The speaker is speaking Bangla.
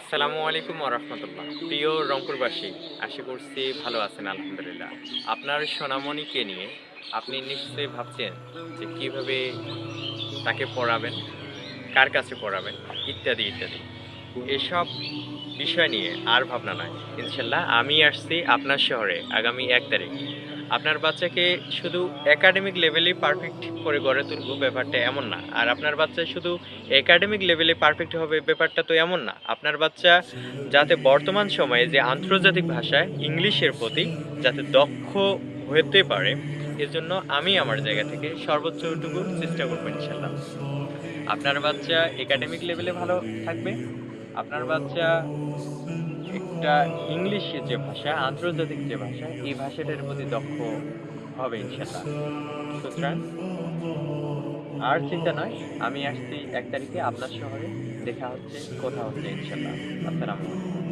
আসসালামু আলাইকুম রহমতুল্লাহ। প্রিয় রংপুরবাসী, আশা করছি ভালো আছেন, আলহামদুলিল্লাহ। আপনার সোনামণিকে নিয়ে আপনি নিশ্চয়ই ভাবছেন যে কীভাবে তাকে পড়াবেন, কার কাছে পড়াবেন, ইত্যাদি ইত্যাদি। এসব বিষয় নিয়ে আর ভাবনা নয় ইনশাল্লাহ আমি আসছি আপনার শহরে আগামী এক তারিখ। আপনার বাচ্চাকে শুধু একাডেমিক লেভেলেই পারফেক্ট করে গড়ে তুলব ব্যাপারটা এমন না। আর আপনার বাচ্চা শুধু একাডেমিক লেভেলে পারফেক্ট হবে ব্যাপারটা তো এমন না। আপনার বাচ্চা যাতে বর্তমান সময়ে যে আন্তর্জাতিক ভাষায় ইংলিশের প্রতি যাতে দক্ষ হতে পারে, এজন্য আমি আমার জায়গা থেকে সর্বোচ্চটুকু চেষ্টা করব ইনশাল্লাহ আপনার বাচ্চা একাডেমিক লেভেলে ভালো থাকবে। আপনার বাচ্চা একটা ইংলিশ যে ভাষা, আন্তর্জাতিক যে ভাষা, এই ভাষাটার প্রতি দক্ষ হবে ইনশাল্লাহ সুতরাং আর চিন্তা নয়, আমি আসছি এক তারিখে আপনার শহরে, দেখা হচ্ছে, কথা হচ্ছে ইনশাল্লাহ আসসালামু আলাইকুম।